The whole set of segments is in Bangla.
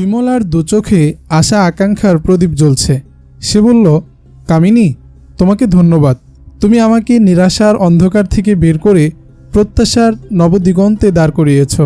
বিমলার দুচোখে আশা আকাঙ্ক্ষার প্রদীপ জ্বলছে। সে বলল, কামিনী, তোমাকে ধন্যবাদ। তুমি আমাকে নিরাশার অন্ধকার থেকে বের করে প্রত্যাশার নবদিগন্তে দাঁড় করিয়েছ।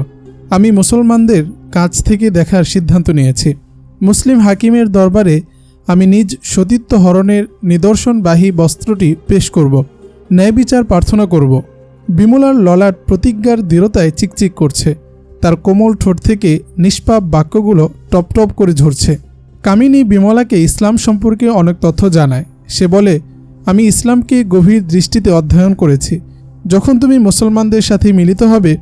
আমি মুসলমানদের কাছ থেকে দেখার সিদ্ধান্ত নিয়েছি। মুসলিম হাকিমের দরবারে আমি নিজ সতীত্ব হরণের নিদর্শনবাহী বস্ত্রটি পেশ করব ন্যায় বিচার প্রার্থনা করব। বিমলার ললাট প্রতিজ্ঞার দৃঢ়তায় চিকচিক করছে। তার কোমল ঠোঁট থেকে নিষ্পাপ বাক্যগুলো টপ টপ করে ঝরছে। কামিনী বিমলাকে ইসলাম সম্পর্কে অনেক তথ্য জানায়। সে বলে, আমি ইসলামকে গভীর দৃষ্টিতে অধ্যয়ন করেছি। যখন তুমি মুসলমানদের সাথে মিলিত হবে,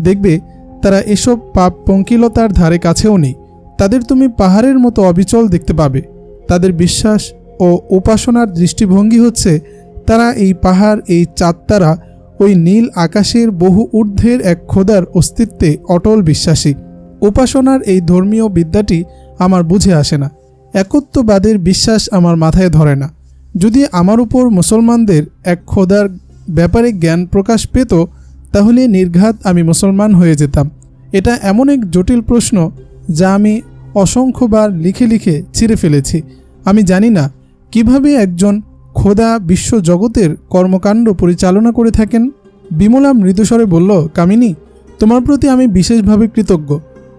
দেখবে তারা এসব পাপ পঙ্কিলতার ধারে কাছেও নেই। তাদের তুমি পাহাড়ের মতো অবিচল দেখতে পাবে। তাদের বিশ্বাস ও উপাসনার দৃষ্টিভঙ্গি হচ্ছে, তারা এই পাহাড়, এই চাঁদতারা ওই নীল আকাশের বহু ঊর্ধ্বের এক খোদার অস্তিত্বে অটল বিশ্বাসী। উপাসনার এই ধর্মীয় বিদ্যাটি আমার বুঝে আসে না। একত্ববাদের বিশ্বাস আমার মাথায় ধরে না। যদি আমার উপর মুসলমানদের এক খোদার ব্যাপারে জ্ঞান প্রকাশ পেত, তাহলে নির্ঘাত আমি মুসলমান হয়ে যেতাম। এটা এমন এক জটিল প্রশ্ন যা আমি অসংখ্যবার লিখে লিখে ছিঁড়ে ফেলেছি। আমি জানি না কীভাবে একজন খোদা বিশ্বজগতের কর্মকাণ্ড পরিচালনা করে থাকেন। বিমলা মৃদুস্বরে বলল, কামিনী, তোমার প্রতি আমি বিশেষভাবে কৃতজ্ঞ।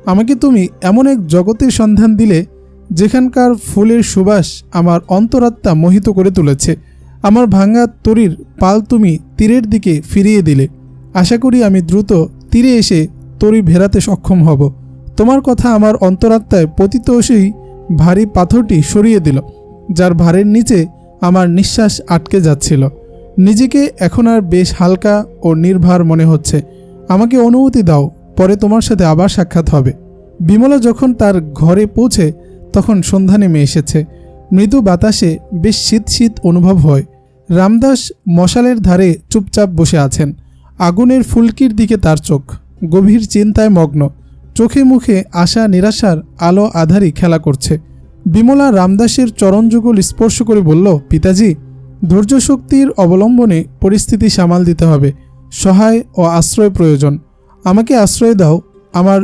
আমাকে তুমি এমন এক জগতের সন্ধান দিলে, যেখানকার ফুলের সুবাস আমার অন্তরাত্মা মোহিত করে তুলেছে। আমার ভাঙ্গা তরির পাল তুমি তীরের দিকে ফিরিয়ে দিলে। আশা করি আমি দ্রুত তীরে এসে তরি ভেরাতে সক্ষম হব। তোমার কথা আমার অন্তরাত্মায় পতিত সেই ভারী পাথরটি সরিয়ে দিল, যার ভারের নিচে আমার নিঃশ্বাস আটকে যাচ্ছিল। নিজেকে এখন আর বেশ হালকা ও নির্ভার মনে হচ্ছে। আমাকে অনুমতি দাও, পরে তোমার সাথে আবার সাক্ষাৎ হবে। বিমলা যখন তার ঘরে পৌঁছে, তখন সন্ধ্যা নেমে এসেছে। মৃদু বাতাসে বেশ শীত শীত অনুভব হয়। রামদাস মশালের ধারে চুপচাপ বসে আছেন। আগুনের ফুলকির দিকে তার চোখ। গভীর চিন্তায় মগ্ন। চোখে মুখে আশা নিরাশার আলো আধারি খেলা করছে। বিমলা রামদাসের চরণযুগল স্পর্শ করে বলল, পিতাজি ধৈর্য শক্তির অবলম্বনে পরিস্থিতি সামাল দিতে হবে। সহায় ও আশ্রয় প্রয়োজন। আমাকে আশ্রয় দাও। আমার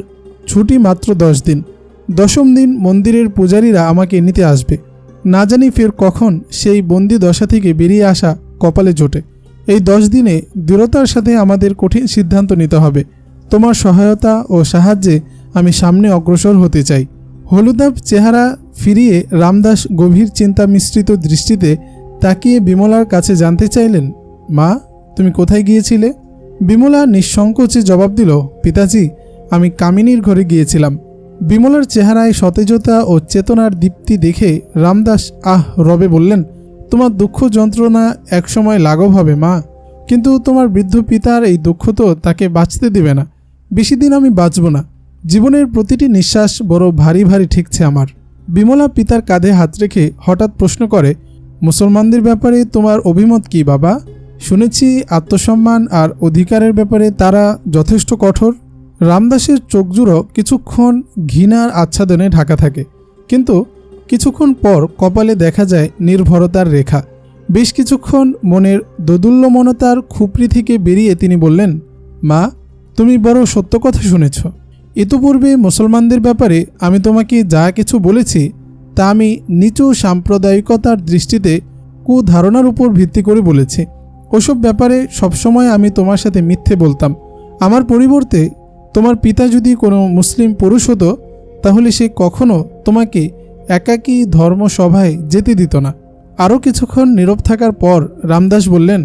ছুটি মাত্র দশ দিন। দশম দিন মন্দিরের পূজারীরা আমাকে নিতে আসবে। না জানি ফের কখন সেই বন্দি দশা থেকে বেরিয়ে আসা কপালে জোটে। এই দশ দিনে দৃঢ়তার সাথে আমাদের কঠিন সিদ্ধান্ত নিতে হবে। তোমার সহায়তা ও সাহায্যে আমি সামনে অগ্রসর হতে চাই। হলুদাব চেহারা ফিরিয়ে রামদাস গভীর চিন্তা মিশ্রিত দৃষ্টিতে তাকিয়ে বিমলার কাছে জানতে চাইলেন, মা, তুমি কোথায় গিয়েছিলে? বিমলা নিঃসংকোচে জবাব দিল, পিতাজি, আমি কামিনীর ঘরে গিয়েছিলাম। বিমলার চেহারায় সতেজতা ও চেতনার দীপ্তি দেখে রামদাস, আহ, রবে বললেন, তোমার দুঃখ যন্ত্রণা একসময় লাঘব হবে, মা। কিন্তু তোমার বৃদ্ধ পিতার এই দুঃখ তো তাকে বাঁচতে দেবে না। বেশি দিন আমি বাঁচব না। জীবনের প্রতিটি নিঃশ্বাস বড় ভারী ভারী ঠেকছে আমার। বিমলা পিতার কাঁধে হাত রেখে হঠাৎ প্রশ্ন করে, মুসলমানদের ব্যাপারে তোমার অভিমত কি, বাবা? শুনেছি আত্মসম্মান আর অধিকারের ব্যাপারে তারা যথেষ্ট কঠোর। রামদাসের চোখজুড়ো কিছুক্ষণ ঘৃণার আচ্ছাদনে ঢাকা থাকে। কিন্তু কিছুক্ষণ পর কপালে দেখা যায় নির্ভরতার রেখা। বেশ কিছুক্ষণ মনের দোদুল্যমনতার খুপড়ি থেকে বেরিয়ে তিনি বললেন, মা, তুমি বড় সত্য কথা শুনেছ। ইতোপূর্বে মুসলমানদের ব্যাপারে আমি তোমাকে যা কিছু বলেছি, তা আমি নিচু সাম্প্রদায়িকতার দৃষ্টিতে কুধারণার উপর ভিত্তি করে বলেছি। ওসব ব্যাপারে সবসময় আমি তোমার সাথে মিথ্যে বলতাম। আমার পরিবর্তে তোমার পিতা যদি কোনো মুসলিম পুরুষ হতো, তাহলে সে কখনো তোমাকে একাকী ধর্মসভায় যেতে দিত না। আরও কিছুক্ষণ নীরব থাকার পর রামদাস বললেন,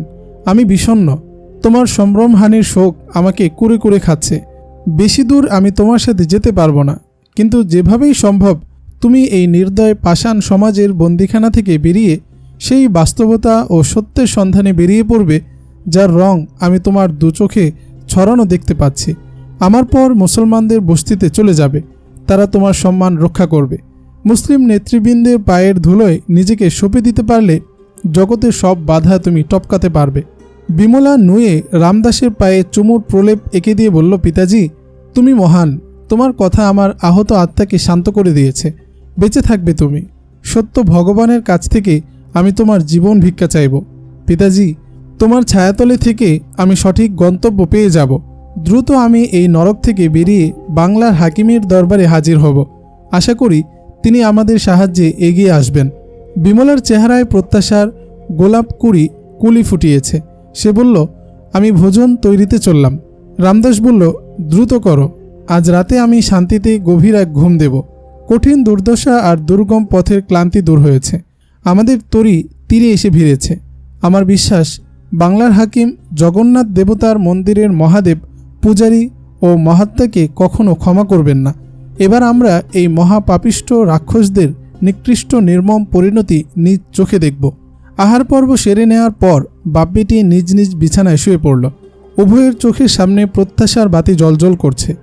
আমি বিষণ্ন তোমার সম্ভ্রমহানির শোক আমাকে কুড়ে কুড়ে খাচ্ছে। বেশি দূর আমি তোমার সাথে যেতে পারব না। কিন্তু যেভাবেই সম্ভব, তুমি এই নির্দয় পাষাণ সমাজের বন্দিখানা থেকে বেরিয়ে সেই বাস্তবতা ও সত্যের সন্ধানে বেরিয়ে পড়বে, যার রং আমি তোমার দু চোখে ছড়ানো দেখতে পাচ্ছি। আমার পর মুসলমানদের বস্তিতে চলে যাবে। তারা তোমার সম্মান রক্ষা করবে। মুসলিম নেতৃবৃন্দের পায়ের ধুলোয় নিজেকে সঁপে দিতে পারলে জগতের সব বাধা তুমি টপকাতে পারবে। বিমলা নুয়ে রামদাসের পায়ে চুমুর প্রলেপ এঁকে দিয়ে বলল, পিতাজি তুমি মহান, তোমার কথা আমার আহত আত্মাকে শান্ত করে দিয়েছে। বেঁচে থাকবে তুমি। সত্য ভগবানের কাছ থেকে আমি তোমার জীবন ভিক্ষা চাইব। পিতাজি, তোমার ছায়াতলে থেকে আমি সঠিক গন্তব্য পেয়ে যাব। দ্রুত আমি এই নরক থেকে বেরিয়ে বাংলার হাকিমের দরবারে হাজির হব। আশা করি তিনি আমাদের সাহায্যে এগিয়ে আসবেন। বিমলার চেহারায় প্রত্যাশার গোলাপ কুড়ি কুলি ফুটিয়েছে। সে বলল, আমি ভোজন তৈরিতে চললাম। রামদাস বলল দ্রুত করো। আজ রাতে আমি শান্তিতে গভীর এক ঘুম দেব। কঠিন দুর্দশা আর দুর্গম পথের ক্লান্তি দূর হয়েছে। আমাদের তরি তীরে এসে ভিড়েছে। আমার বিশ্বাস, বাংলার হাকিম, জগন্নাথ দেবতার মন্দিরের মহাদেব, পূজারী ও মহাত্মাকে কখনো ক্ষমা করবেন না। এবার আমরা এই মহাপাপিষ্ট রাক্ষসদের নিকৃষ্ট নির্মম পরিণতি নিজ চোখে দেখব। আহার পর্ব সেরে নেওয়ার পর বাপ্পিটি নিজ নিজ বিছানায় শুয়ে পড়ল। উভয়ের চোখের সামনে প্রত্যাশার বাতি জলজল করছে।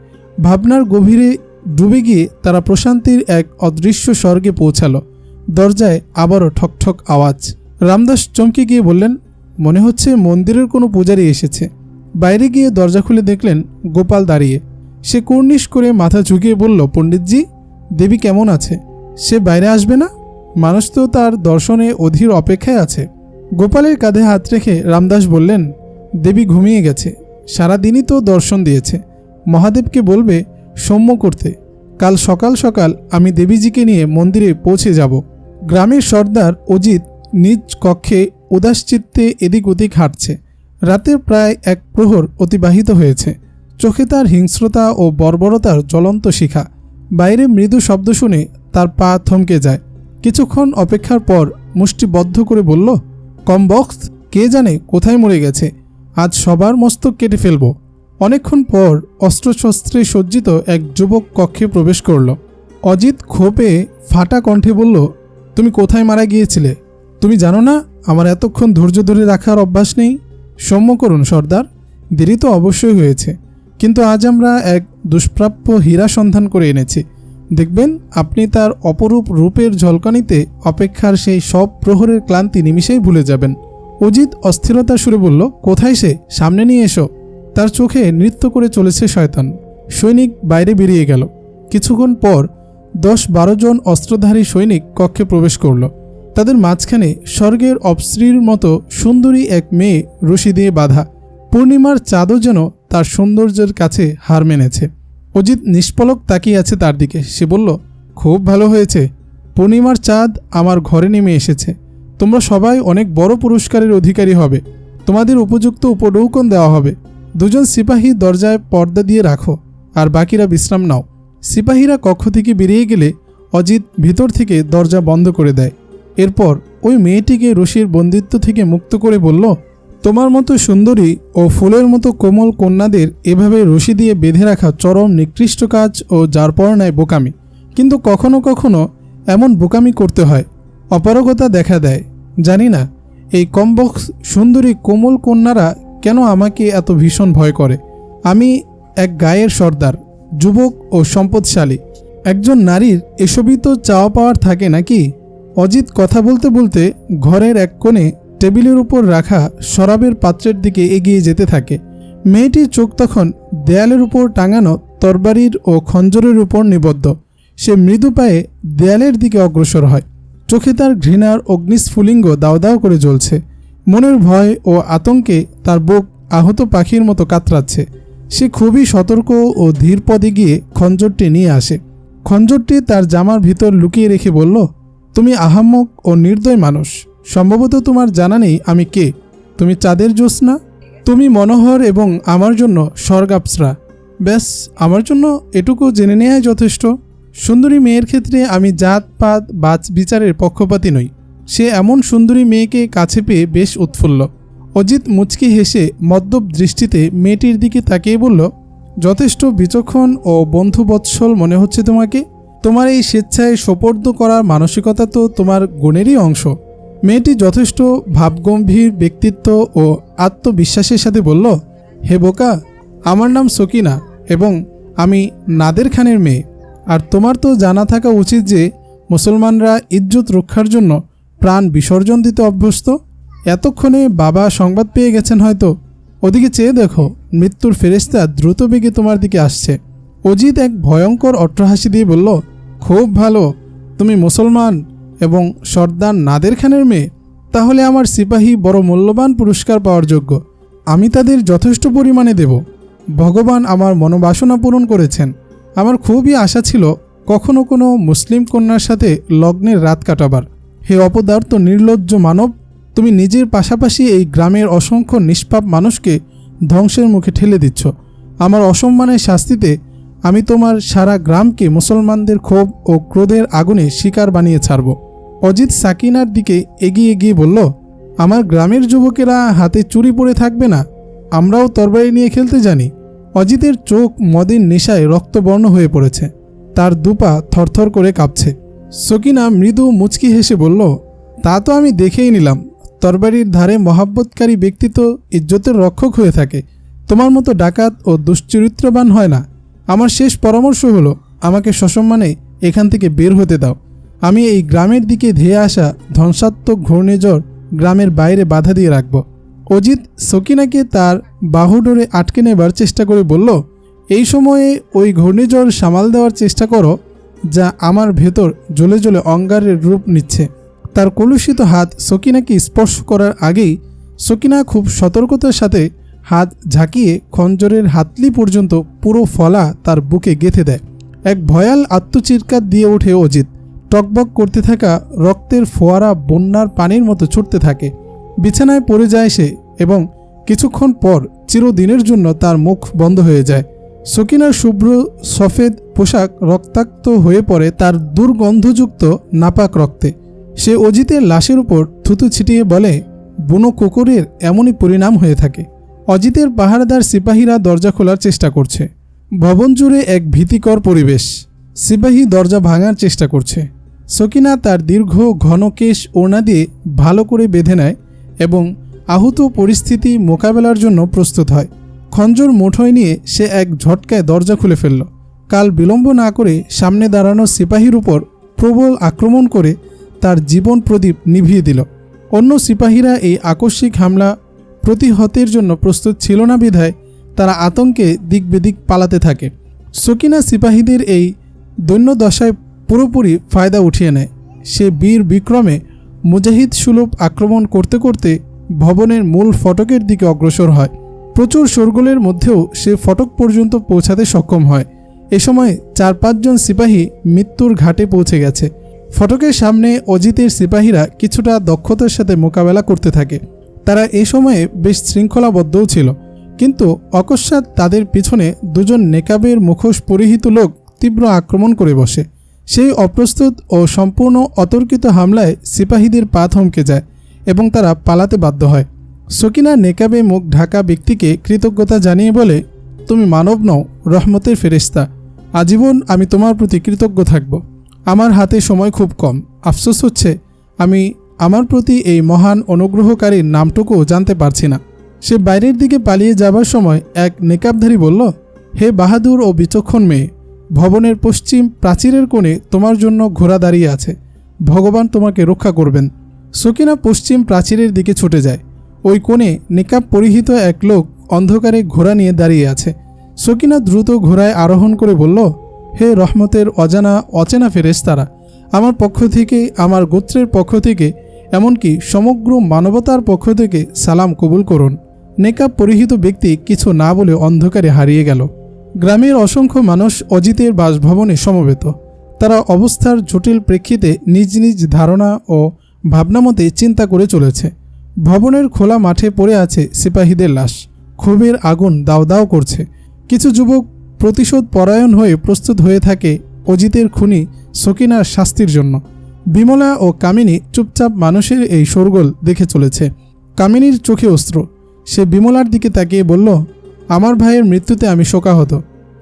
ভাবনার গভীরে ডুবে গিয়ে তারা প্রশান্তির এক অদৃশ্য স্বর্গে পৌঁছালো। দরজায় আবারও ঠকঠক আওয়াজ। রামদাস চমকে গিয়ে বললেন, মনে হচ্ছে মন্দিরের কোনো পূজারি এসেছে। বাইরে গিয়ে দরজা খুলে দেখলেন গোপাল দাঁড়িয়ে। সে কুর্নিশ করে মাথা ঝুঁকিয়ে বলল, পণ্ডিতজি, দেবী কেমন আছে? সে বাইরে আসবে না? মানুষ তো তার দর্শনে অধীর অপেক্ষায় আছে। গোপালের কাঁধে হাত রেখে রামদাস বললেন দেবী ঘুমিয়ে গেছে। সারাদিনই তো দর্শন দিয়েছে। মহাদেবকে বলবে, সৌম্য করতে। কাল সকাল সকাল আমি দেবীজিকে নিয়ে মন্দিরে পৌঁছে যাব। গ্রামের সর্দার অজিত নিজ কক্ষে উদাসচিত্তে এদিক ওদিক হাঁটছে। রাতের প্রায় এক প্রহর অতিবাহিত হয়েছে। চোখে তার হিংস্রতা ও বর্বরতার জ্বলন্ত শিখা। বাইরে মৃদু শব্দ শুনে তার পা থমকে যায়। কিছুক্ষণ অপেক্ষার পর মুষ্টিবদ্ধ করে বলল কম বক্স কে জানে কোথায় মরে গেছে? আজ সবার মস্তক কেটে ফেলব। অনেকক্ষণ পর অস্ত্রশস্ত্রে সজ্জিত এক যুবক কক্ষে প্রবেশ করল। অজিত ক্ষোভে ফাটা কণ্ঠে বলল, তুমি কোথায় মারা গিয়েছিলে? তুমি জানো না, আমার এতক্ষণ ধৈর্য ধরে রাখার অভ্যাস নেই? সৌম্য করুন, সর্দার। দেরি তো অবশ্যই হয়েছে। কিন্তু আজ আমরা এক দুষ্প্রাপ্য হীরা সন্ধান করে এনেছি। দেখবেন, আপনি তার অপরূপ রূপের ঝলকানিতে অপেক্ষার সেই সব প্রহরের ক্লান্তি নিমিষেই ভুলে যাবেন। অজিত অস্থিরতা সুরে বলল, কোথায় সে? সামনে নিয়ে এসো। তার চোখে নৃত্য করে চলেছে শয়তান। সৈনিক বাইরে বেরিয়ে গেল। কিছুক্ষণ পর দশ বারো জন অস্ত্রধারী সৈনিক কক্ষে প্রবেশ করল। তাদের মাঝখানে স্বর্গের অপশ্রীর মতো সুন্দরী এক মেয়ে রশি দিয়ে বাঁধা। পূর্ণিমার চাঁদও যেন তার সৌন্দর্যের কাছে হার মেনেছে। অজিত নিষ্পলক তাকিয়ে আছে তার দিকে। সে বলল, খুব ভালো হয়েছে। পূর্ণিমার চাঁদ আমার ঘরে নেমে এসেছে। তোমরা সবাই অনেক বড় পুরস্কারের অধিকারী হবে। তোমাদের উপযুক্ত উপডৌকন দেওয়া হবে। দুজন সিপাহী দরজায় পর্দা দিয়ে রাখো, আর বাকিরা বিশ্রাম নাও। সিপাহীরা কক্ষ থেকে বেরিয়ে গেলে অজিত ভিতর থেকে দরজা বন্ধ করে দেয়। এরপর ওই মেয়েটিকে রশির বন্দিত্ব থেকে মুক্ত করে বলল, তোমার মতো সুন্দরী ও ফুলের মতো কোমল কন্যাদের এভাবে রশি দিয়ে বেঁধে রাখা চরম নিকৃষ্ট কাজ ও যার পরনায় বোকামি। কিন্তু কখনো কখনো এমন বোকামি করতে হয় অপারগতা দেখা দেয়। জানি না, এই কমবক্স সুন্দরী কোমল কন্যারা কেন আমাকে এত ভীষণ ভয় করে? আমি এক গায়ের সর্দার, যুবক ও সম্পদশালী। একজন নারীর এসবই তো চাওয়া পাওয়ার থাকে নাকি? অজিত কথা বলতে বলতে ঘরের এক কোণে টেবিলের উপর রাখা শরাবের পাত্রের দিকে এগিয়ে যেতে থাকে। মেয়েটির চোখ তখন দেয়ালের উপর টাঙানো তরবারির ও খঞ্জরের উপর নিবদ্ধ। সে মৃদু পায়ে দেয়ালের দিকে অগ্রসর হয়। চোখে তার ঘৃণার অগ্নিস্ফুলিঙ্গ দাও দাও করে জ্বলছে। মনের ভয় ও আতঙ্কে তার বুক আহত পাখির মতো কাতরাচ্ছে। সে খুবই সতর্ক ও ধীর পদে গিয়ে খঞ্জরটি নিয়ে আসে। খঞ্জরটি তার জামার ভিতর লুকিয়ে রেখে বলল, তুমি আহাম্মক ও নির্দয় মানুষ। সম্ভবত তোমার জানা নেই আমি কে। তুমি চাঁদের জ্যোৎস্না। তুমি মনোহর এবং আমার জন্য স্বর্গাপসরা। ব্যাস, আমার জন্য এটুকু জেনে নেওয়াই যথেষ্ট। সুন্দরী মেয়ের ক্ষেত্রে আমি জাত পাত বাচ বিচারের পক্ষপাতী নই। সে এমন সুন্দরী মেয়েকে কাছে পেয়ে বেশ উৎফুল্ল। অজিত মুচকি হেসে মদ্যপ দৃষ্টিতে মেয়েটির দিকে তাকিয়ে বলল, যথেষ্ট বিচক্ষণ ও বন্ধুবৎসল মনে হচ্ছে তোমাকে। তোমার এই স্বেচ্ছায় সোপর্দ করার মানসিকতা তো তোমার গুণেরই অংশ। মেয়েটি যথেষ্ট ভাবগম্ভীর ব্যক্তিত্ব ও আত্মবিশ্বাসের সাথে বলল, হে বোকা, আমার নাম সকিনা এবং আমি নাদের খানের মেয়ে। আর তোমার তো জানা থাকা উচিত যে মুসলমানরা ইজ্জত রক্ষার জন্য প্রাণ বিসর্জন দিতে অভ্যস্ত। এতক্ষণে বাবা সংবাদ পেয়ে গেছেন হয়তো। ওদিকে চেয়ে দেখো, মৃত্যুর ফেরেস্তা দ্রুত বেগে তোমার দিকে আসছে। অজিত এক ভয়ঙ্কর অট্টহাসি দিয়ে বলল, খুব ভালো, তুমি মুসলমান এবং সর্দার নাদের খানের মেয়ে। তাহলে আমার সিপাহী বড় মূল্যবান পুরস্কার পাওয়ার যোগ্য। আমি তাদের যথেষ্ট পরিমাণে দেব। ভগবান আমার মনোবাসনা পূরণ করেছেন। আমার খুবই আশা ছিল কখনো কোনো মুসলিম কন্যার সাথে লগ্নের রাত কাটাবার। হে অপদার্থ নির্লজ্জ মানব, তুমি নিজের পাশাপাশি এই গ্রামের অসংখ্য নিষ্পাপ মানুষকে ধ্বংসের মুখে ঠেলে দিচ্ছ। আমার অসম্মানের শাস্তিতে আমি তোমার সারা গ্রামকে মুসলমানদের ক্ষোভ ও ক্রোধের আগুনে শিকার বানিয়ে ছাড়ব। অজিত সাকিনার দিকে এগিয়ে গিয়ে বলল, আমার গ্রামের যুবকেরা হাতে চুরি পড়ে থাকবে না, আমরাও তরবারি নিয়ে খেলতে জানি। অজিতের চোখ মদের নেশায় রক্তবর্ণ হয়ে পড়েছে। তার দুপা থরথর করে কাঁপছে। সকিনা মৃদু মুচকি হেসে বলল, তা তো আমি দেখেই নিলাম। তরবারির ধারে মহাব্বতকারী ব্যক্তি তো ইজ্জতের রক্ষক হয়ে থাকে। তোমার মতো ডাকাত ও দুশ্চরিত্রবান হয় না। আমার শেষ পরামর্শ হলো, আমাকে সসম্মানে এখান থেকে বের হতে দাও। আমি এই গ্রামের দিকে ধেয়ে আসা ধ্বংসাত্মক ঘূর্ণিঝড় গ্রামের বাইরে বাধা দিয়ে রাখব। অজিত সকিনাকে তার বাহুডোরে আটকে নেবার চেষ্টা করে বলল, এই সময়ে ওই ঘূর্ণিঝড় সামাল দেওয়ার চেষ্টা করো, যা আমার ভেতর জ্বলে জ্বলে অঙ্গারের রূপ নিচ্ছে। তার কলুষিত হাত সকিনাকে স্পর্শ করার আগেই সকিনা খুব সতর্কতার সাথে হাত ঝাঁকিয়ে খঞ্জরের হাতলি পর্যন্ত পুরো ফলা তার বুকে গেঁথে দেয়। এক ভয়াল আত্মচিৎকার দিয়ে ওঠে অজিত। টকবক করতে থাকা রক্তের ফোয়ারা বন্যার পানির মতো ছুটতে থাকে। বিছানায় পড়ে যায় সে এবং কিছুক্ষণ পর চিরদিনের জন্য তার মুখ বন্ধ হয়ে যায়। সকিনার শুভ্র সফেদ পোশাক রক্তাক্ত হয়ে পড়ে তার দুর্গন্ধযুক্ত নাপাক রক্তে। সে অজিতের লাশের উপর থুতু ছিটিয়ে বলে, বুনো কুকুরের এমনই পরিণাম হয়ে থাকে। অজিতের পাহারাদার সিপাহীরা দরজা খোলার চেষ্টা করছে। ভবন জুড়ে এক ভীতিকর পরিবেশ। সিপাহী দরজা ভাঙার চেষ্টা করছে। সকিনা তার দীর্ঘ, ঘন কেশ ওড়না দিয়ে ভালো করে বেঁধে নেয় এবং আহত পরিস্থিতি মোকাবেলার জন্য প্রস্তুত হয়। খঞ্জর মুঠোয় নিয়ে সে এক ঝটকায় দরজা খুলে ফেলল। কাল বিলম্ব না করে সামনে দাঁড়ানো সিপাহীর উপর প্রবল আক্রমণ করে তার জীবন প্রদীপ নিভিয়ে দিল। অন্য সিপাহীরা এই আকস্মিক হামলা প্রতিহতের জন্য প্রস্তুত ছিল না বিধায় তারা আতঙ্কে দিক বেদিক পালাতে থাকে। সকিনা সিপাহীদের এই দৈন্যদশায় পুরোপুরি ফায়দা উঠিয়ে নেয়। সে বীর বিক্রমে মুজাহিদ সুলভ আক্রমণ করতে করতে ভবনের মূল ফটকের দিকে অগ্রসর হয়। প্রচুর শোরগোলের মধ্যেও সে ফটক পর্যন্ত পৌঁছাতে সক্ষম হয়। এ সময় চার পাঁচজন সিপাহী মৃত্যুর ঘাটে পৌঁছে গেছে। ফটকের সামনে অজিতের সিপাহীরা কিছুটা দক্ষতার সাথে মোকাবেলা করতে থাকে। তারা এ সময়ে বেশ শৃঙ্খলাবদ্ধও ছিল। কিন্তু অকস্মাৎ তাদের পিছনে দুজন নেকাবের মুখোশ পরিহিত লোক তীব্র আক্রমণ করে বসে। সেই অপ্রস্তুত ও সম্পূর্ণ অতর্কিত হামলায় সিপাহীদের পা থমকে যায় এবং তারা পালাতে বাধ্য হয়। সকিনা নেকাবে মুখ ঢাকা ব্যক্তিকে কৃতজ্ঞতা জানিয়ে বলে, তুমি মানব নও, রহমতের ফেরেস্তা আজীবন আমি তোমার প্রতি কৃতজ্ঞ থাকব। আমার হাতে সময় খুব কম। আফসোস হচ্ছে, আমি আমার প্রতি এই মহান অনুগ্রহকারীর নামটুকুও জানতে পারছি না। সে বাইরের দিকে পালিয়ে যাবার সময় এক নেকাবধারী বলল, হে বাহাদুর ও বিচক্ষণ মেয়ে ভবনের পশ্চিম প্রাচীরের কোণে তোমার জন্য ঘোড়া দাঁড়িয়ে আছে। ভগবান তোমাকে রক্ষা করবেন। সকিনা পশ্চিম প্রাচীরের দিকে ছুটে যায়। ওই কোণে নিকাব পরিহিত এক লোক অন্ধকারে ঘোড়া নিয়ে দাঁড়িয়ে আছে। সকিনা দ্রুত ঘোড়ায় আরোহণ করে বলল, হে রহমতের অজানা, অচেনা ফেরেশতারা, আমার পক্ষ থেকে, আমার গোত্রের পক্ষ থেকে, এমনকি সমগ্র মানবতার পক্ষ থেকে সালাম কবুল করুন। নেকাব পরিহিত ব্যক্তি কিছু না বলে অন্ধকারে হারিয়ে গেল। গ্রামের অসংখ্য মানুষ অজিতের বাসভবনে সমবেত। তারা অবস্থার জটিল প্রেক্ষিতে নিজ নিজ ধারণা ও ভাবনামতে চিন্তা করে চলেছে। ভবনের খোলা মাঠে পড়ে আছে সিপাহীদের লাশ। ক্ষোভের আগুন দাও দাও করছে। কিছু যুবক প্রতিশোধ পরায়ণ হয়ে প্রস্তুত হয়ে থাকে অজিতের খুনি সকিনার শাস্তির জন্য। বিমলা ও কামিনী চুপচাপ মানুষের এই শোরগোল দেখে চলেছে। কামিনীর চোখে অস্ত্র। সে বিমলার দিকে তাকিয়ে বলল আমার ভাইয়ের মৃত্যুতে আমি শোকাহত,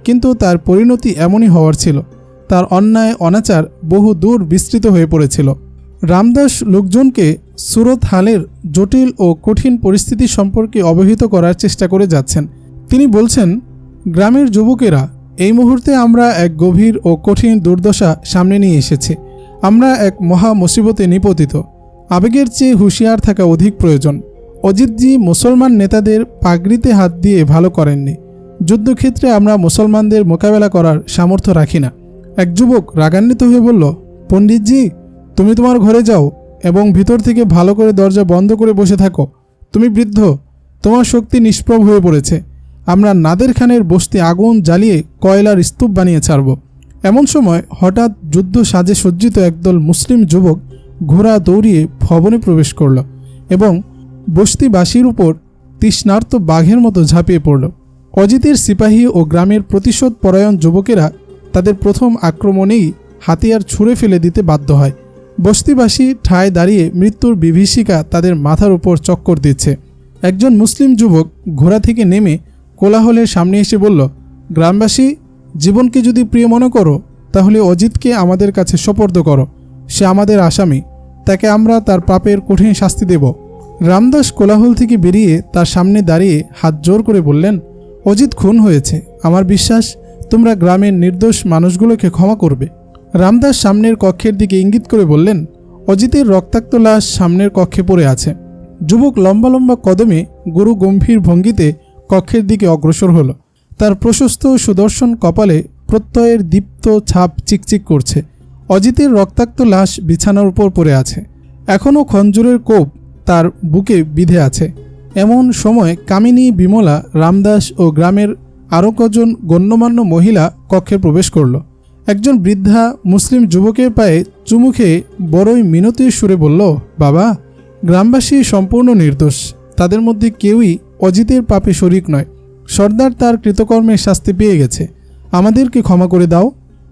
কিন্তু তার পরিণতি এমনই হওয়ার ছিল। তার অন্যায়, অনাচার বহু দূর বিস্তৃত হয়ে পড়েছিল। রামদাস লোকজনকে সুরত হালের জটিল ও কঠিন পরিস্থিতি সম্পর্কে অবহিত করার চেষ্টা করে যাচ্ছেন। তিনি বলছেন, গ্রামের যুবকেরা, এই মুহূর্তে আমরা এক গভীর ও কঠিন দুর্দশা সামনে নিয়ে এসেছি। আমরা এক মহা মুসিবতে নিপতিত। আবেগের চেয়ে হুঁশিয়ার থাকা অধিক প্রয়োজন। অজিতজি মুসলমান নেতাদের পাগড়িতে হাত দিয়ে ভালো করেননি। যুদ্ধক্ষেত্রে আমরা মুসলমানদের মোকাবেলা করার সামর্থ্য রাখি না। এক যুবক রাগান্বিত হয়ে বলল, পণ্ডিতজি, তুমি তোমার ঘরে যাও এবং ভিতর থেকে ভালো করে দরজা বন্ধ করে বসে থাকো। তুমি বৃদ্ধ, তোমার শক্তি নিষ্প্রভ হয়ে পড়েছে। আমরা নাদের খানের বস্তি আগুন জ্বালিয়ে কয়লার স্তূপ বানিয়ে ছাড়ব। এমন সময় হঠাৎ যুদ্ধ সাজে সজ্জিত একদল মুসলিম যুবক ঘোড়া দৌড়িয়ে ভবনে প্রবেশ করল এবং বস্তিবাসীর উপর তৃষ্ণার্ত বাঘের মতো ঝাঁপিয়ে পড়ল। অজিতের সিপাহী ও গ্রামের প্রতিশোধ পরায়ণ যুবকেরা তাদের প্রথম আক্রমণেই হাতিয়ার ছুঁড়ে ফেলে দিতে বাধ্য হয়। বস্তিবাসী ঠায় দাঁড়িয়ে মৃত্যুর বিভীষিকা তাদের মাথার উপর চক্কর দিচ্ছে। একজন মুসলিম যুবক ঘোড়া থেকে নেমে কোলাহলের সামনে এসে বলল, গ্রামবাসী, জীবনকে যদি প্রিয় মনে করো, তাহলে অজিতকে আমাদের কাছে সোপর্দ করো। সে আমাদের আসামি। তাকে আমরা তার পাপের কঠিন শাস্তি দেব। রামদাস কোলাহল থেকে বেরিয়ে তার সামনে দাঁড়িয়ে হাত জোর করে বললেন, অজিত খুন হয়েছে। আমার বিশ্বাস, তোমরা গ্রামের নির্দোষ মানুষগুলোকে ক্ষমা করবে। রামদাস সামনের কক্ষের দিকে ইঙ্গিত করে বললেন, অজিতের রক্তাক্ত লাশ সামনের কক্ষে পড়ে আছে। যুবক লম্বা লম্বা কদমে গুরু গম্ভীর ভঙ্গিতে কক্ষের দিকে অগ্রসর হল। তার প্রশস্ত সুদর্শন কপালে প্রত্যয়ের দীপ্ত ছাপ চিকচিক করছে। অজিতের রক্তাক্ত লাশ বিছানার উপর পড়ে আছে। এখনও খঞ্জুরের কোপ তার বুকে বিধে আছে। এমন সময় কামিনী, বিমলা, রামদাস ও গ্রামের আরও কজন গণ্যমান্য মহিলা কক্ষে প্রবেশ করল। একজন বৃদ্ধা মুসলিম যুবকের পায়ে চুমু খেয়ে বড়ই মিনতির সুরে বলল, বাবা, গ্রামবাসী সম্পূর্ণ নির্দোষ। তাদের মধ্যে কেউই অজিতের পাপে শরিক নয়। সর্দার তার কৃতকর্মের শাস্তি পেয়ে গেছে। আমাদেরকে ক্ষমা করে দাও।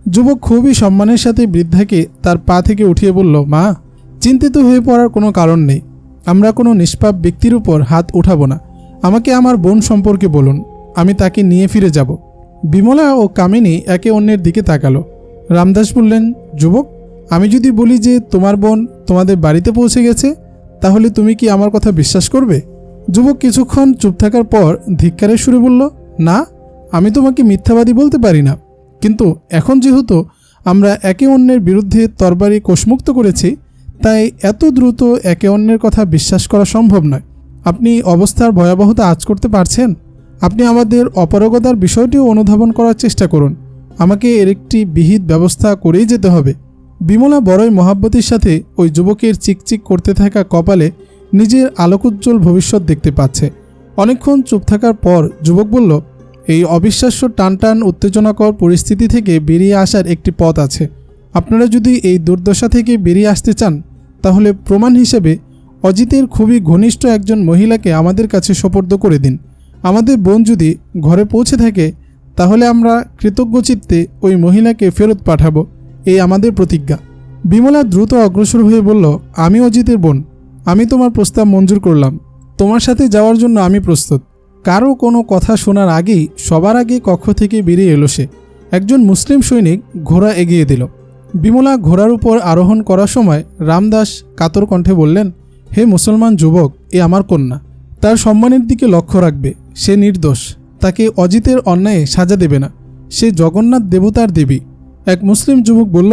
যুবক খুবই সম্মানের সাথে বৃদ্ধাকে তার পা থেকে উঠিয়ে বলল, মা, চিন্তিত হয়ে পড়ার কোনো কারণ নেই। আমরা কোনো নিষ্পাপ ব্যক্তির উপর হাত উঠাবো না। আমাকে আমার বোন সম্পর্কে বলুন, আমি তাকে নিয়ে ফিরে যাব। বিমলা ও কামিনী একে অন্যের দিকে তাকালো। রামদাস বললেন, যুবক, আমি যদি বলি যে তোমার বোন তোমাদের বাড়িতে পৌঁছে গেছে, তাহলে তুমি কি আমার কথা বিশ্বাস করবে? যুবক কিছুক্ষণ চুপ থাকার পর ধিক্কারের সুরে বলল, না, আমি তোমাকে মিথ্যাবাদী বলতে পারি না। কিন্তু এখন যেহেতু আমরা একে অন্যের বিরুদ্ধে তরবারি কোষমুক্ত করেছি তাই এত দ্রুত একে অন্যের কথা বিশ্বাস করা সম্ভব নয়। আপনি অবস্থার ভয়াবহতা আজ করতে পারছেন? আপনি আমাদের অপারগতার বিষয়টিও অনুধাবন করার চেষ্টা করুন। আমাকে এর একটি বিহিত ব্যবস্থা করেই যেতে হবে। বিমলা বড়ই মহাব্বতের সাথে ওই যুবকের চিকচিক করতে থাকা কপালে নিজের আলোকোজ্জ্বল ভবিষ্যৎ দেখতে পাচ্ছে। অনেকক্ষণ চুপ থাকার পর যুবক বলল, এই অবিশ্বাস্য টানটান, উত্তেজনাকর পরিস্থিতি থেকে বেরিয়ে আসার একটি পথ আছে। আপনারা যদি এই দুর্দশা থেকে বেরিয়ে আসতে চান তাহলে প্রমাণ হিসেবে অজিতের খুবই ঘনিষ্ঠ একজন মহিলাকে আমাদের কাছে সোপর্দ করে দিন। আমাদের বোন যদি ঘরে পৌঁছে থাকে, তাহলে আমরা কৃতজ্ঞচিত্তে ওই মহিলাকে ফেরত পাঠাবো, এই আমাদের প্রতিজ্ঞা। বিমলা দ্রুত অগ্রসর হয়ে বলল, আমি অজিতের বোন। আমি তোমার প্রস্তাব মঞ্জুর করলাম। তোমার সাথে যাওয়ার জন্য আমি প্রস্তুত। কারও কোনো কথা শোনার আগেই সবার আগে কক্ষ থেকে বেরিয়ে এলো সে। একজন মুসলিম সৈনিক ঘোড়া এগিয়ে দিল। বিমলা ঘোড়ার উপর আরোহণ করার সময় রামদাস কাতর কণ্ঠে বললেন, হে মুসলমান যুবক, এ আমার কন্যা। তার সম্মানের দিকে লক্ষ্য রাখবে, সে নির্দোষ। তাকে অজিতের অন্যায়ে সাজা দেবে না। সে জগন্নাথ দেবতার দেবী। এক মুসলিম যুবক বলল,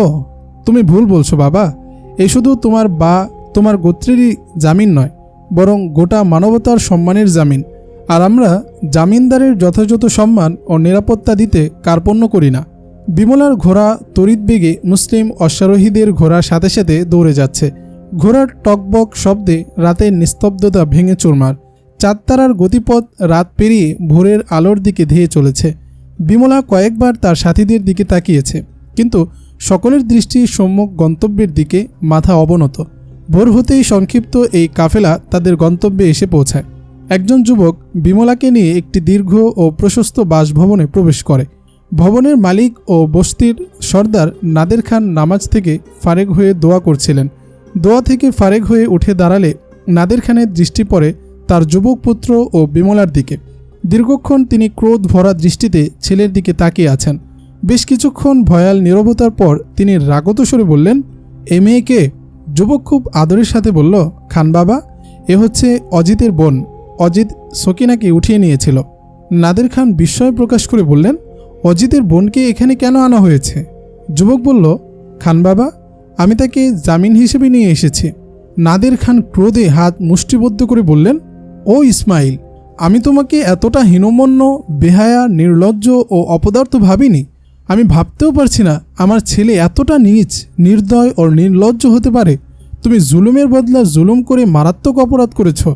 তুমি ভুল বলছো বাবা। এ শুধু তোমার বা, তোমার গোত্রেরই জামিন নয়, বরং গোটা মানবতার সম্মানের জামিন। আর আমরা জামিনদারের যথাযথ সম্মান ও নিরাপত্তা দিতে কার্পণ্য করি না। বিমলার ঘোড়া তড়িৎ বেগে মুসলিম অশ্বারোহীদের ঘোড়ার সাথে সাথে দৌড়ে যাচ্ছে। ঘোড়ার টকবক শব্দে রাতের নিস্তব্ধতা ভেঙে চুরমার। চাঁদতারার গতিপথ রাত পেরিয়ে ভোরের আলোর দিকে ধেয়ে চলেছে। বিমলা কয়েকবার তার সাথীদের দিকে তাকিয়েছে, কিন্তু সকলের দৃষ্টি সম্মুখ গন্তব্যের দিকে মাথা অবনত। ভোর হতেই সংক্ষিপ্ত এই কাফেলা তাদের গন্তব্যে এসে পৌঁছায়। একজন যুবক বিমলাকে নিয়ে একটি দীর্ঘ ও প্রশস্ত বাসভবনে প্রবেশ করে। ভবনের মালিক ও বস্তির সর্দার নাদের খান নামাজ থেকে ফারেক হয়ে দোয়া করছিলেন। দোয়া থেকে ফারেক হয়ে উঠে দাঁড়ালে নাদের খানের দৃষ্টি পড়ে তার যুবক পুত্র ও বিমলার দিকে। দীর্ঘক্ষণ তিনি ক্রোধ ভরা দৃষ্টিতে ছেলের দিকে তাকিয়ে আছেন। বেশ কিছুক্ষণ ভয়াল নীরবতার পর তিনি রাগত স্বরে বললেন, এ মেয়েকে যুবক খুব আদরের সাথে বলল, খান বাবা, এ হচ্ছে অজিতের বোন। অজিত সকিনাকে উঠিয়ে নিয়েছিল। নাদের খান বিস্ময় প্রকাশ করে বললেন অজিতের বোনকে এখানে কেন আনা হয়েছে? যুবক বলল, খান বাবা, আমি তাকে জামিন হিসেবে নিয়ে এসেছি। নাদের খান ক্রোধে হাত মুষ্টিবদ্ধ করে বললেন, ও ইসমাইল, আমি তোমাকে এতটা হীনমন্য, বেহায়া, নির্লজ্জ ও অপদার্থ ভাবিনি। আমি ভাবতেও পারছি না, আমার ছেলে এতটা নীচ, নির্দয় ও নির্লজ্জ হতে পারে। তুমি জুলুমের বদলা জুলুম করে মারাত্মক অপরাধ করেছ।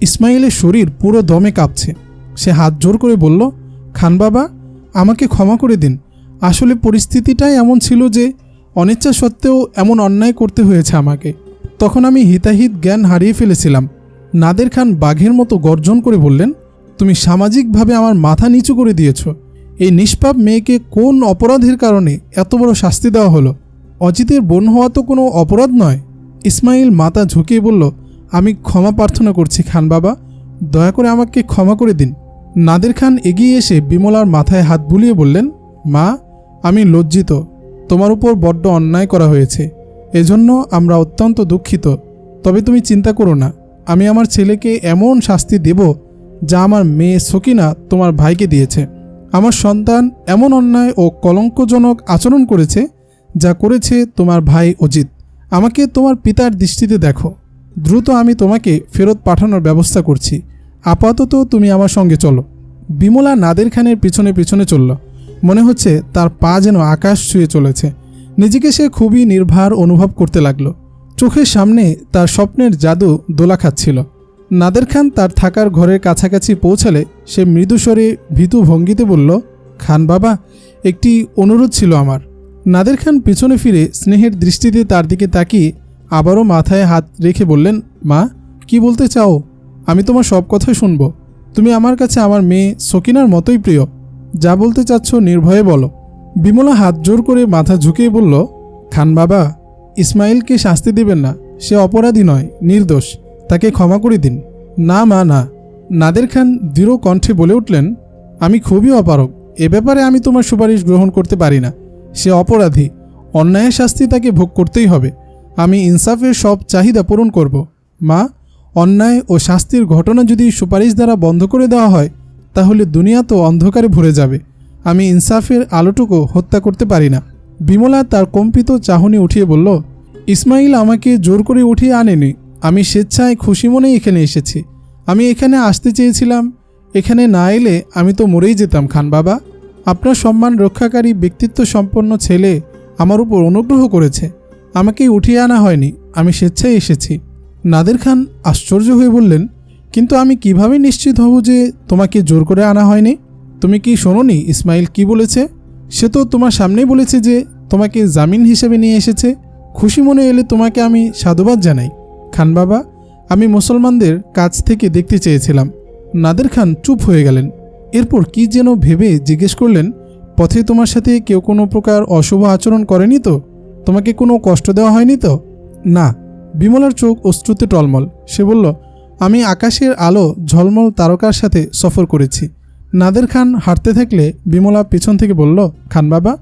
ইসমাইলের শরীর পুরো দমে কাঁপছে। সে হাত জোর করে বলল, খান বাবা আমাকে ক্ষমা করে দিন। আসলে পরিস্থিতিটাই এমন ছিল যে, অনিচ্ছা সত্ত্বেও এমন অন্যায় করতে হয়েছে আমাকে। তখন আমি হিতাহিত জ্ঞান হারিয়ে ফেলেছিলাম। নাদের খান বাঘের মতো গর্জন করে বললেন, তুমি সামাজিকভাবে আমার মাথা নিচু করে দিয়েছ। এই নিষ্পাপ মেয়েকে কোন অপরাধের কারণে এত বড় শাস্তি দেওয়া হলো? অজিতের বোন হওয়া তো কোনো অপরাধ নয়। ইসমাইল মাথা ঝুঁকিয়ে বলল, আমি ক্ষমা প্রার্থনা করছি খান বাবা। দয়া করে আমাকে ক্ষমা করে দিন। নাদের খান এগিয়ে এসে বিমলার মাথায় হাত বুলিয়ে বললেন, মা, আমি লজ্জিত। তোমার উপর বড্ড অন্যায় করা হয়েছে। এজন্য আমরা অত্যন্ত দুঃখিত। তবে তুমি চিন্তা করো না। আমি আমার ছেলেকে এমন শাস্তি দেব যা আমার মেয়ে সকিনা তোমার ভাইকে দিয়েছে। আমার সন্তান এমন অন্যায় ও কলঙ্কজনক আচরণ করেছে যা করেছে তোমার ভাই অজিত। আমাকে তোমার পিতার দৃষ্টিতে দেখো। দ্রুত আমি তোমাকে ফেরত পাঠানোর ব্যবস্থা করছি। আপাতত তুমি আমার সঙ্গে চলো। বিমলা নাদের খানের পিছনে পিছনে চলল। মনে হচ্ছে তার পা যেন আকাশ ছুঁয়ে চলেছে। নিজেকে সে খুবই নির্ভার অনুভব করতে লাগল। চোখের সামনে তার স্বপ্নের জাদু দোলা খাচ্ছিল। নাদের খান তার থাকার ঘরের কাছাকাছি পৌঁছালে সে মৃদুস্বরে ভীতু ভঙ্গিতে বলল, খান বাবা, একটি অনুরোধ ছিল আমার। নাদের খান পিছনে ফিরে স্নেহের দৃষ্টিতে তার দিকে তাকিয়ে আবারও মাথায় হাত রেখে বললেন, মা, কি বলতে চাও? আমি তোমার সব কথাই শুনব। তুমি আমার কাছে আমার মেয়ে সকিনার মতোই প্রিয়। যা বলতে চাচ্ছ নির্ভয়ে বলো। বিমলা হাত জোর করে মাথা ঝুঁকিয়ে বলল, খান বাবা, ইসমাইলকে শাস্তি দেবেন না। সে অপরাধী নয়, নির্দোষ। তাকে ক্ষমা করে দিন। না মা, না। নাদের খান দৃঢ় কণ্ঠে বলে উঠলেন, আমি খুবই অপারগ। এ ব্যাপারে আমি তোমার সুপারিশ গ্রহণ করতে পারি না। সে অপরাধী। অন্যায়ের শাস্তি তাকে ভোগ করতেই হবে। আমি ইনসাফের সব চাহিদা পূরণ করব। মা অন্যায় ও শাস্তির ঘটনা যদি সুপারিশ দ্বারা বন্ধ করে দেওয়া হয়, তাহলে দুনিয়া তো অন্ধকারে ভরে যাবে। আমি ইনসাফের আলোটুকু হত্যা করতে পারি না। বিমলা তার কম্পিত চাহনি উঠিয়ে বলল, ইসমাইল আমাকে জোর করে উঠিয়ে আনেনি। আমি স্বেচ্ছায় খুশি মনেই এখানে এসেছি। আমি এখানে আসতে চেয়েছিলাম। এখানে না এলে আমি তো মরেই যেতাম, খান বাবা। আপনার সম্মান রক্ষাকারী ব্যক্তিত্ব সম্পন্ন ছেলে আমার উপর অনুগ্রহ করেছে। আমাকে উঠিয়ে আনা হয়নি। আমি স্বেচ্ছায় এসেছি। নাদের খান আশ্চর্য হয়ে বললেন, কিন্তু আমি কীভাবে নিশ্চিত হব যে তোমাকে জোর করে আনা হয়নি? তুমি কি শোনোনি ইসমাইল কি বলেছে? সে তো তোমার সামনেই বলেছে যে তোমাকে জামিন হিসেবে নিয়ে এসেছে। খুশি মনে এলে তোমাকে আমি সাধুবাদ জানাই। খান বাবা, আমি মুসলমানদের কাছ থেকে দেখতে চেয়েছিলাম। নাদের খান চুপ হয়ে গেলেন। এরপর কি যেন ভেবে জিজ্ঞেস করলেন, পথে তোমার সাথে কেউ কোনো প্রকার অশুভ আচরণ করেনি তো? তোমাকে কোনো কষ্ট দেওয়া হয়নি তো? না বিমলার চোখ অশ্রুতে টলমল। সে বলল, আমি আকাশের আলো ঝলমল তারকার সাথে সফর করেছি। নাদের খান হাঁটতে থাকলে বিমলা পেছন থেকে বলল, খান বাবা,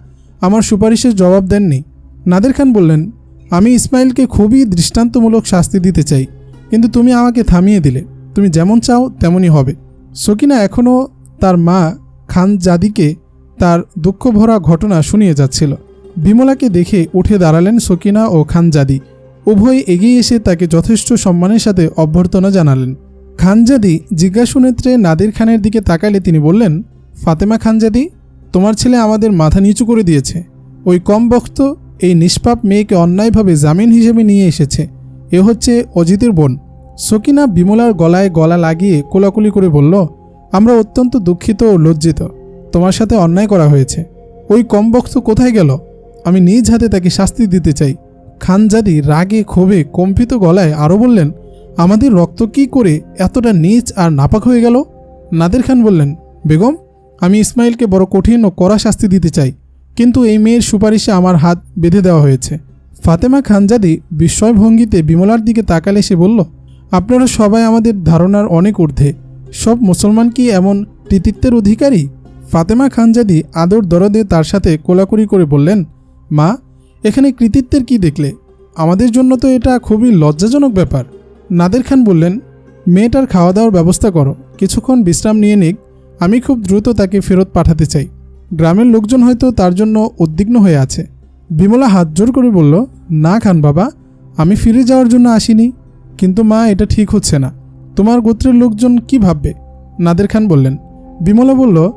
আমার সুপারিশের জবাব দেননি। নাদের খান বললেন, আমি ইসমাইলকে খুবই দৃষ্টান্তমূলক শাস্তি দিতে চাই, কিন্তু তুমি আমাকে থামিয়ে দিলে। তুমি যেমন চাও তেমনই হবে। সকিনা এখনও তার মা খান জাদিকে তার দুঃখভরা ঘটনা শুনিয়ে যাচ্ছিল। বিমলাকে দেখে উঠে দাঁড়ালেন সকিনা ও খানজাদি উভয় এগিয়ে এসে তাকে যথেষ্ট সম্মানের সাথে অভ্যর্থনা জানালেন। খানজাদি জিজ্ঞাসু নেত্রে নাদির খানের দিকে তাকালে তিনি বললেন, ফাতেমা খানজাদি, তোমার ছেলে আমাদের মাথা নিচু করে দিয়েছে। ওই কম বক্ত এই নিষ্পাপ মেয়েকে অন্যায়ভাবে জামিন হিসেবে নিয়ে এসেছে। এ হচ্ছে অজিতের বোন। সকিনা বিমলার গলায় গলা লাগিয়ে কোলাকুলি করে বলল, আমরা অত্যন্ত দুঃখিত ও লজ্জিত। তোমার সাথে অন্যায় করা হয়েছে। ওই কম বক্ত কোথায় গেল? আমি নিজ হাতে তাকে শাস্তি দিতে চাই। খানজাদি রাগে ক্ষোভে কম্পিত গলায় আরও বললেন, আমাদের রক্ত কি করে এতটা নিচ আর নাপাক হয়ে গেল? নাদের খান বললেন, বেগম, আমি ইসমাইলকে বড় কঠিন ও কড়া শাস্তি দিতে চাই, কিন্তু এই মেয়ের সুপারিশে আমার হাত বেঁধে দেওয়া হয়েছে। ফাতেমা খানজাদি বিস্ময় ভঙ্গিতে বিমলার দিকে তাকালে সে বলল, আপনারা সবাই আমাদের ধারণার অনেক ঊর্ধ্বে। সব মুসলমান কি এমন কৃতিত্বের অধিকারী? ফাতেমা খানজাদি আদর দরদে তার সাথে কোলাকুলি করে বললেন, মা এখানে কৃতিত্বের কি দেখলে? আমাদের জন্য তো এটা খুবই লজ্জাজনক ব্যাপার। নাদের খান বললেন, মেয়েটার খাওয়া দাওয়ার ব্যবস্থা করো। কিছুক্ষণ বিশ্রাম নিয়ে নিক। আমি খুব দ্রুত তাকে ফেরত পাঠাতে চাই। গ্রামের লোকজন হয়তো তার জন্য উদ্বিগ্ন হয়ে আছে। বিমলা হাত জোর করে বলল, না খান বাবা, আমি ফিরে যাওয়ার জন্য আসিনি। কিন্তু মা, এটা ঠিক হচ্ছে না। তোমার গোত্রের লোকজন কি ভাববে? নাদের খান বললেন। বিমলা বলল,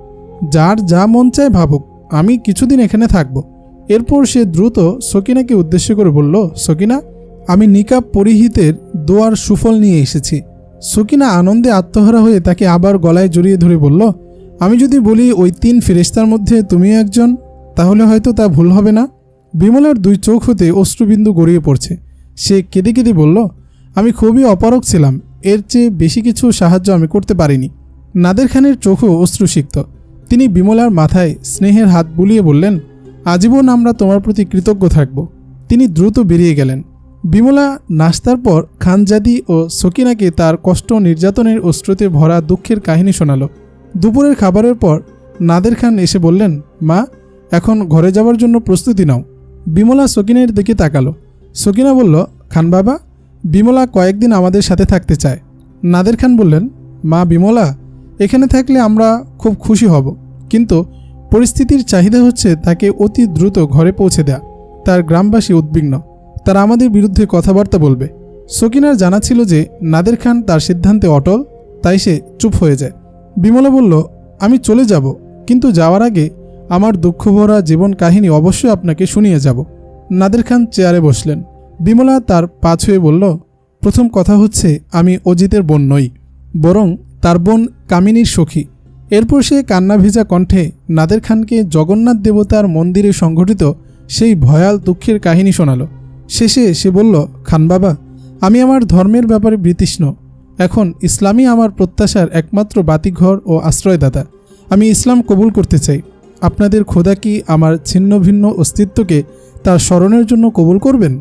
যার যা মন চায় ভাবুক। আমি কিছুদিন এখানে থাকব। এরপর সে দ্রুত সকিনাকে উদ্দেশ্য করে বলল, সকিনা, আমি নিকাব পরিহিতের দোয়ার সুফল নিয়ে এসেছি। সকিনা আনন্দে আত্মহারা হয়ে তাকে আবার গলায় জড়িয়ে ধরে বলল, আমি যদি বলি ওই তিন ফেরেস্তার মধ্যে তুমিও একজন, তাহলে হয়তো তা ভুল হবে না। বিমলার দুই চোখ হতে অশ্রুবিন্দু গড়িয়ে পড়ছে। সে কেঁদে কেঁদে বলল, আমি খুবই অপারক ছিলাম, এর চেয়ে বেশি কিছু সাহায্য আমি করতে পারিনি। নাদের খানের চোখও অশ্রুসিক্ত। তিনি বিমলার মাথায় স্নেহের হাত বুলিয়ে বললেন আজীবন আমরা তোমার প্রতি কৃতজ্ঞ থাকব। তিনি দ্রুত বেরিয়ে গেলেন। বিমলা নাস্তার পর খানজাদি ও সকিনাকে তার কষ্ট নির্যাতনের অশ্রুতে ভরা দুঃখের কাহিনী শোনালো। দুপুরের খাবারের পর নাদের খান এসে বললেন, মা, এখন ঘরে যাওয়ার জন্য প্রস্তুতি নাও। বিমলা সকিনের দিকে তাকালো। সকিনা বলল, খান বাবা, বিমলা কয়েকদিন আমাদের সাথে থাকতে চায়। নাদের খান বললেন, মা বিমলা, এখানে থাকলে আমরা খুব খুশি হব। কিন্তু পরিস্থিতির চাহিদা হচ্ছে তাকে অতি দ্রুত ঘরে পৌঁছে দেয়া। তার গ্রামবাসী উদ্বিগ্ন। তারা আমাদের বিরুদ্ধে কথাবার্তা বলবে। সকিনার জানা ছিল যে নাদের খান তার সিদ্ধান্তে অটল, তাই সে চুপ হয়ে যায়। বিমলা বলল, আমি চলে যাব, কিন্তু যাওয়ার আগে আমার দুঃখভরা জীবন কাহিনী অবশ্যই আপনাকে শুনিয়ে যাব। নাদের খান চেয়ারে বসলেন। বিমলা তার পা ছুঁয়ে বলল, প্রথম কথা হচ্ছে আমি অজিতের বোন নই, বরং তার বোন কামিনীর সখী। এরপর সে কান্না ভেজা কণ্ঠে নাদের খানকে জগন্নাথ দেবতার মন্দিরে সংঘটিত সেই ভয়াল দুঃখের কাহিনী শোনালো। শেষে সে বলল, খান বাবা, আমি আমার ধর্মের ব্যাপারে বিতৃষ্ণ। এখন ইসলামই আমার প্রত্যাশার একমাত্র বাতিঘর ও আশ্রয়দাতা। আমি ইসলাম কবুল করতে চাই। আপনাদের খোদা কি আমার ছিন্ন ভিন্ন অস্তিত্বকে তার স্মরণের জন্য কবুল করবেন?